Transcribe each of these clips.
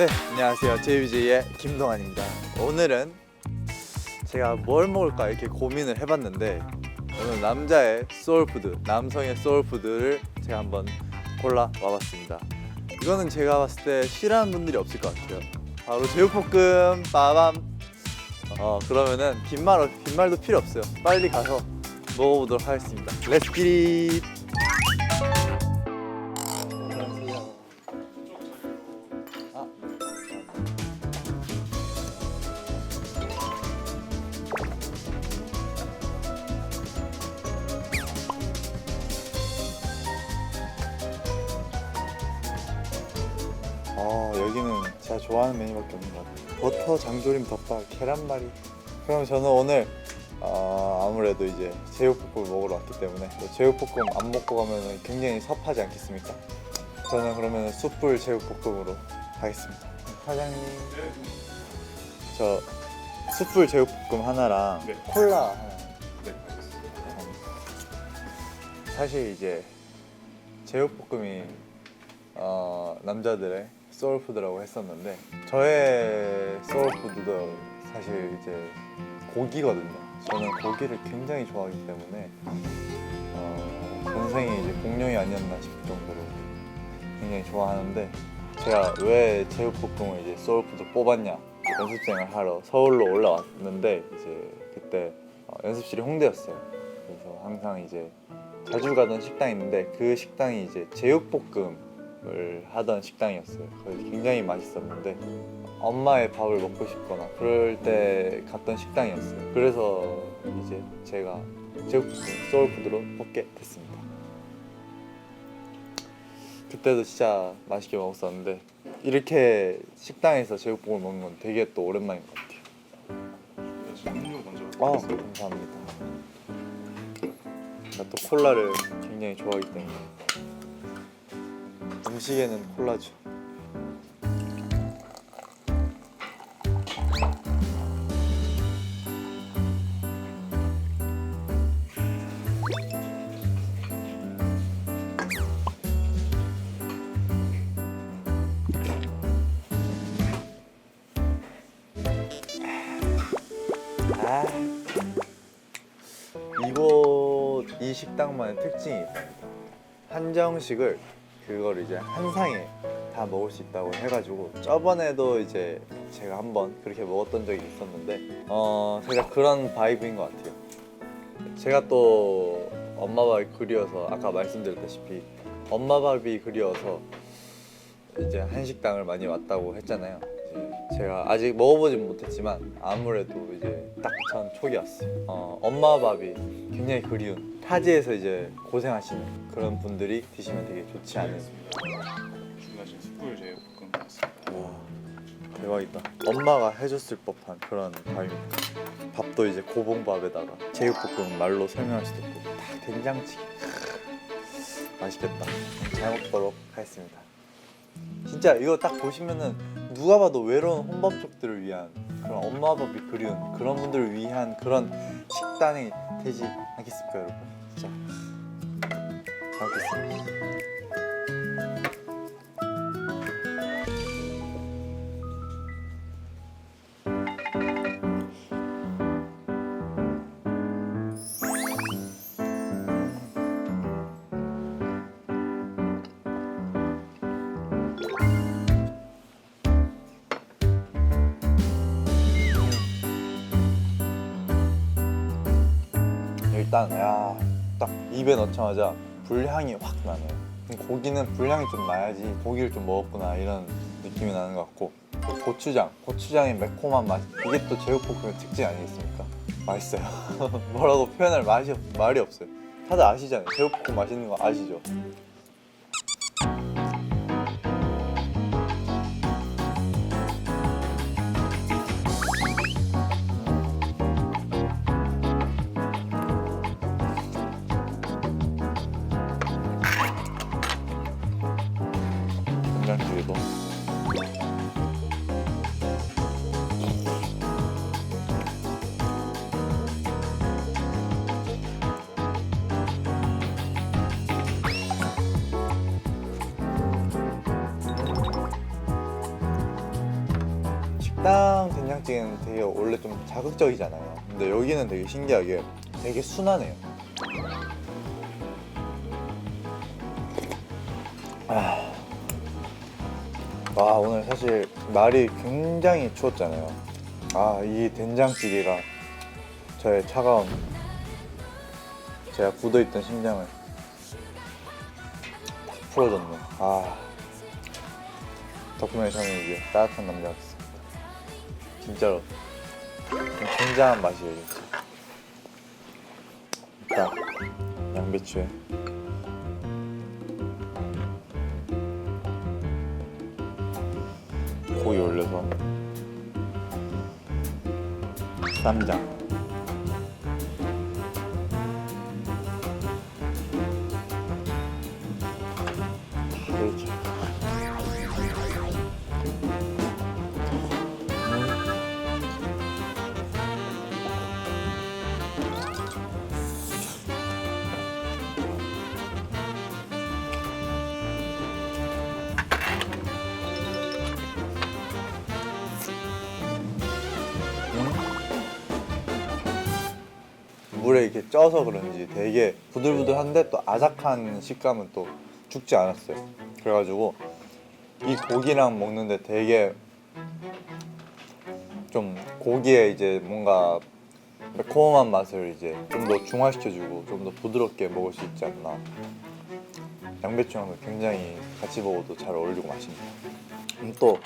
네, 안녕하세요. JBJ의 김동환입니다. 오늘은 제가 뭘 먹을까 이렇게 고민을 해봤는데 오늘 남자의 소울푸드, 남성의 소울푸드를 제가 한번 골라 와봤습니다. 이거는 제가 봤을 때 싫어하는 분들이 없을 것 같아요. 바로 제육볶음 빠밤. 어 그러면은 긴 말, 긴 말도 필요 없어요. 빨리 가서 먹어보도록 하겠습니다. 렛츠 기릿. 버터 장조림 덮밥 계란말이. 그럼 저는 오늘 어, 아무래도 이제 제육볶음을 먹으러 왔기 때문에 또 제육볶음 안 먹고 가면 굉장히 섭하지 않겠습니까? 저는 그러면 숯불 제육볶음으로 가겠습니다. 사장님, 저 숯불 제육볶음 하나랑 네. 콜라 하나. 네. 사실 이제 제육볶음이 어, 남자들의 소울푸드라고 했었는데 저의 소울푸드도 사실 이제 고기거든요. 저는 고기를 굉장히 좋아하기 때문에 어, 전생이 이제 공룡이 아니었나 싶을 정도로 굉장히 좋아하는데 제가 왜 제육볶음을 이제 소울푸드 뽑았냐 연습생을 하러 서울로 올라왔는데 이제 그때 어, 연습실이 홍대였어요. 그래서 항상 이제 자주 가던 식당이 있는데 그 식당이 이제 제육볶음 을 하던 식당이었어요. 굉장히 맛있었는데 엄마의 밥을 먹고 싶거나 그럴 때 갔던 식당이었어요. 그래서 이제 제가 제육볶음 소울푸드로 뽑게 됐습니다. 그때도 진짜 맛있게 먹었었는데 이렇게 식당에서 제육볶음을 먹는 건 되게 또 오랜만인 것 같아요. 네, 음료 먼저 아. 감사합니다. 제가 또 콜라를 굉장히 좋아하기 때문에 음식에는 콜라죠. 아. 이곳 이 식당만의 특징이 있습니다. 한정식을 그걸 이제 한 상에 다 먹을 수 있다고 해가지고 저번에도 이제 제가 한번 그렇게 먹었던 적이 있었는데 어 살짝 그런 바이브인 것 같아요. 제가 또 엄마 밥이 그리워서 아까 말씀드렸다시피 엄마 밥이 그리워서 이제 한식당을 많이 왔다고 했잖아요. 이제 제가 아직 먹어보진 못했지만 아무래도 이제 딱전 촉이었어요. 어, 엄마 밥이 굉장히 그리운 타지에서 이제 고생하시는 그런 분들이 드시면 되게 좋지 않을까. 주문하신 숯불 제육 볶음 나왔습니다. 와 대박이다. 엄마가 해줬을 법한 그런 밥입니다. 밥도 이제 고봉밥에다가 제육볶음 말로 설명할 수도 없고 다 된장찌개. 크으, 맛있겠다. 잘 먹도록 하겠습니다. 진짜 이거 딱 보시면은 누가 봐도 외로운 혼밥족들을 위한 그런 엄마 밥이 그리운 그런 분들을 위한 그런 식단이 되지 않겠습니까, 여러분? 진짜 잘 먹겠습니다. 일단 야 딱 입에 넣자마자 불향이 확 나네요. 고기는 불향이 좀 나야지 고기를 좀 먹었구나 이런 느낌이 나는 것 같고 또 고추장, 고추장의 매콤한 맛 이게 또 제육볶음의 특징 아니겠습니까? 맛있어요. 뭐라고 표현할 맛이 없, 말이 없어요. 다들 아시잖아요. 제육볶음 맛있는 거 아시죠? 계란 긁어 식당 된장찌개는 되게 원래 좀 자극적이잖아요. 근데 여기는 되게 신기하게 되게 순하네요. 아... 와 오늘 사실 날이 굉장히 추웠잖아요. 아 이 된장찌개가 저의 차가운 제가 굳어있던 심장을 딱 풀어줬네. 아 덕분에 저는 이제 따뜻한 남자가 됐습니다. 진짜로 좀 굉장한 맛이에요 진짜. 일단 양배추에 고기 올려서. 쌈장 물에 이렇게 쪄서 그런지 되게 부들부들한데 또 아삭한 식감은 또 죽지 않았어요. 그래가지고 이 고기랑 먹는데 되게 좀 고기에 이제 뭔가 매콤한 맛을 이제 좀 더 중화시켜주고 좀 더 부드럽게 먹을 수 있지 않나. 양배추랑도 굉장히 같이 먹어도 잘 어울리고 맛있네요. 음, 또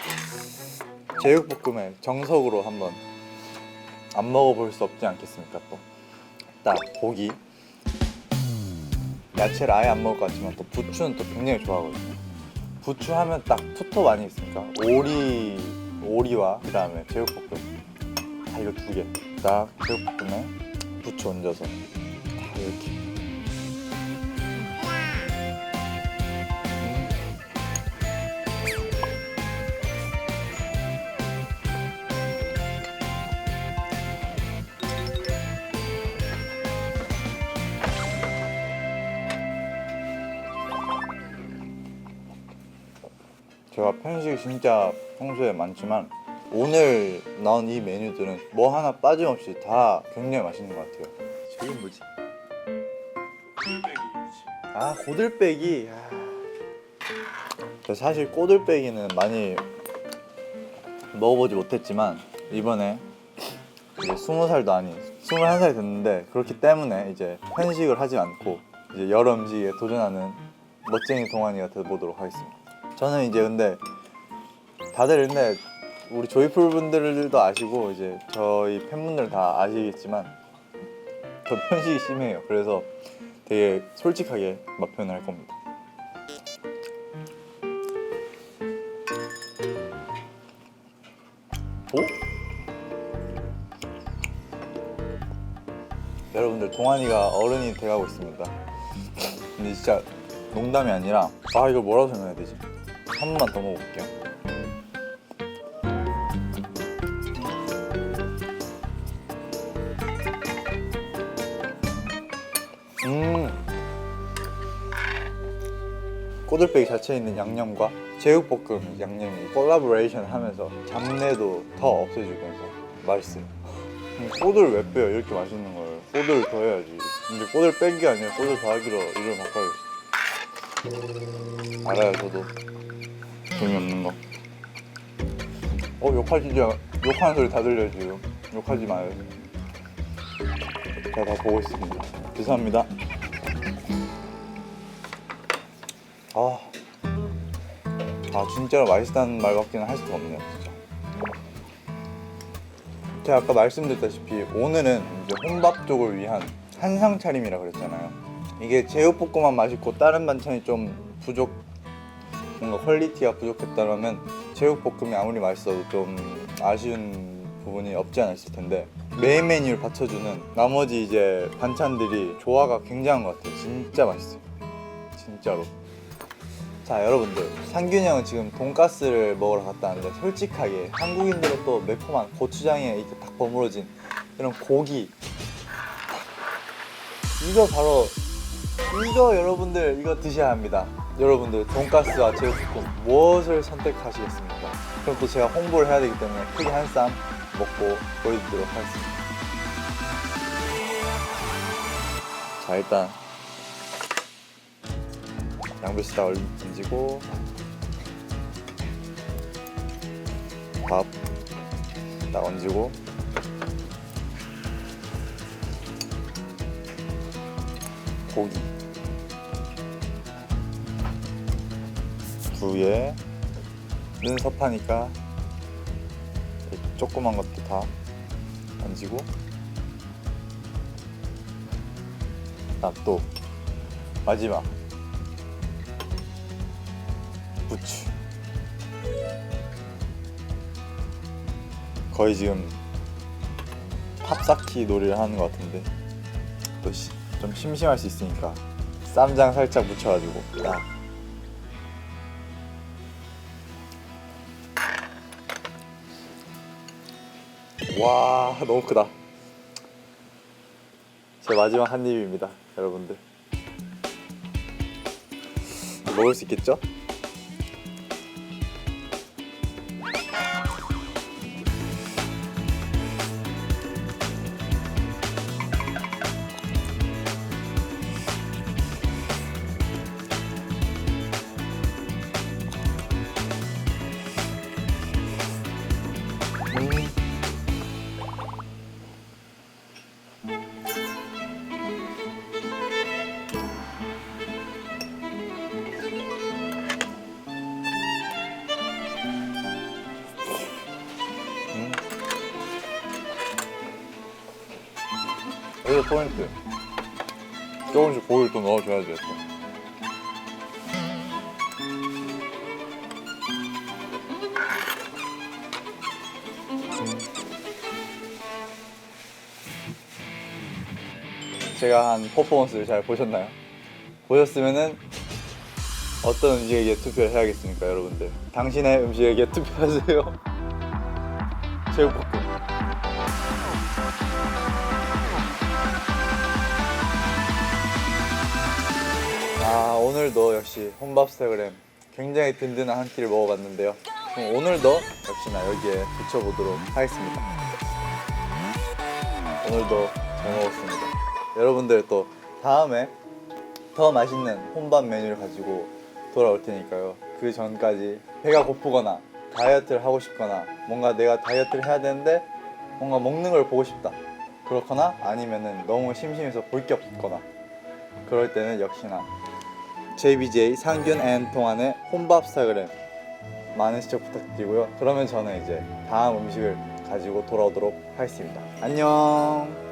제육볶음의 정석으로 한번 안 먹어볼 수 없지 않겠습니까 또. 딱 고기. 야채를 아예 안 먹을 것 같지만 또 부추는 또 굉장히 좋아하거든요. 부추 하면 딱 투톱 아니겠습니까 오리 오리와 그 다음에 제육볶음. 다 이거 두 개 딱 제육볶음에 부추 얹어서 다 이렇게 제가 편식 진짜 평소에 많지만 오늘 나온 이 메뉴들은 뭐 하나 빠짐없이 다 굉장히 맛있는 것 같아요. 저게 뭐지? 아 고들빼기. 아. 저 사실 꼬들빼기는 많이 먹어보지 못했지만 이번에 이제 스무 살도 아닌 스물한 살이 됐는데 그렇기 때문에 이제 편식을 하지 않고 이제 여러 음식에 도전하는 멋쟁이 동안이가 되보도록 하겠습니다. 저는 이제 근데 다들 근데 우리 조이풀 분들도 아시고 이제 저희 팬분들 다 아시겠지만 저 편식이 심해요. 그래서 되게 솔직하게 맛 표현을 할 겁니다. 오? 여러분들 동환이가 어른이 돼가고 있습니다. 근데 진짜 농담이 아니라 아 이거 뭐라고 설명해야 되지? 한 번만 더 먹어볼게요. 음. 꼬들빼기 자체에 있는 양념과 제육볶음 양념이 콜라보레이션 하면서 잡내도 더 없애주면서 맛있어요. 음, 꼬들 왜 빼요? 이렇게 맛있는 걸 꼬들 더 해야지. 근데 꼬들 뺀 게 아니라 꼬들 더하기로 이름 바꿔야지. 알아요, 저도. 재미없는 거. 어, 욕하시지, 욕하는 소리 다 들려요, 지금. 욕하지 마요. 제가 다 보고 있습니다. 죄송합니다. 아, 아 진짜로 맛있다는 말밖에는 할 수가 없네요, 진짜. 제가 아까 말씀드렸다시피 오늘은 이제 혼밥 쪽을 위한 한상 차림이라 그랬잖아요. 이게 제육볶음만 맛있고 다른 반찬이 좀 부족, 뭔가 퀄리티가 부족했다면 제육볶음이 아무리 맛있어도 좀 아쉬운 부분이 없지 않아 있을 텐데 메인 메뉴를 받쳐주는 나머지 이제 반찬들이 조화가 굉장한 것 같아요. 진짜 맛있어요. 진짜로. 자 여러분들 상균이 형은 지금 돈가스를 먹으러 갔다 왔는데 솔직하게 한국인들은 또 매콤한 고추장에 이렇게 딱 버무러진 이런 고기 이거 바로 이거 여러분들 이거 드셔야 합니다 여러분들 돈가스와 제육볶음 무엇을 선택하시겠습니까? 그럼 또 제가 홍보를 해야 되기 때문에 크게 한 쌈 먹고 보여드리도록 하겠습니다. 자 일단 양배추 딱 얹고 밥딱 얹고 고기 두에 는 섭하니까 조그만 것도 다 얹고 또 마지막 부추 거의 지금 탑쌓기 놀이를 하는 것 같은데 또 좀 심심할 수 있으니까 쌈장 살짝 묻혀가지고 딱 와 너무 크다 제 마지막 한 입입니다 여러분들 먹을 수 있겠죠? 포인트. 조금씩 고기를 또 넣어줘야죠. 또. 제가 한 퍼포먼스를 잘 보셨나요? 보셨으면은 어떤 음식에게 투표를 해야겠습니까, 여러분들? 당신의 음식에게 투표하세요. 제육 오늘도 역시 혼밥스타그램 굉장히 든든한 한 끼를 먹어봤는데요. 그럼 오늘도 역시나 여기에 붙여보도록 하겠습니다. 오늘도 잘 먹었습니다. 여러분들 또 다음에 더 맛있는 혼밥 메뉴를 가지고 돌아올 테니까요. 그 전까지 배가 고프거나 다이어트를 하고 싶거나 뭔가 내가 다이어트를 해야 되는데 뭔가 먹는 걸 보고 싶다. 그렇거나 아니면은 너무 심심해서 볼 게 없거나 그럴 때는 역시나 JBJ 상균 앤 동안의 혼밥 스타그램 많은 시청 부탁드리고요. 그러면 저는 이제 다음 음식을 가지고 돌아오도록 하겠습니다. 안녕.